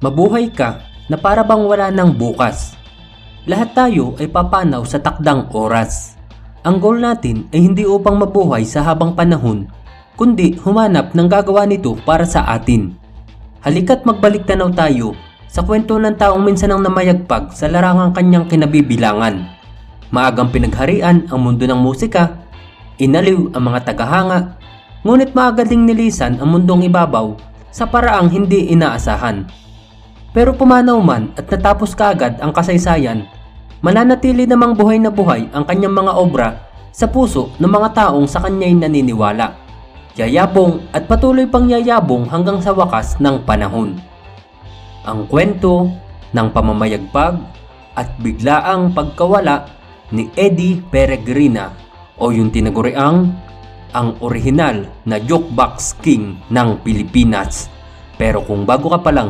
Mabuhay ka na para bang wala ng bukas. Lahat tayo ay papanaw sa takdang oras. Ang goal natin ay hindi upang mabuhay sa habang panahon, kundi humanap ng gagawa nito para sa atin. Halika't magbalik tanaw tayo sa kwento ng taong minsan ang namayagpag sa larangang kanyang kinabibilangan. Maagang pinagharian ang mundo ng musika, inaliw ang mga tagahanga, ngunit maaga ding nilisan ang mundong ibabaw sa paraang hindi inaasahan. Pero pumanaw man at natapos kaagad ang kasaysayan, mananatili namang buhay na buhay ang kanyang mga obra sa puso ng mga taong sa kanya'y naniniwala. Yayabong at patuloy pang yayabong hanggang sa wakas ng panahon. Ang kwento ng pamamayagpag at biglaang pagkawala ni Eddie Peregrina o yung tinaguriang ang orihinal na jukebox king ng Pilipinas. Pero kung bago ka pa lang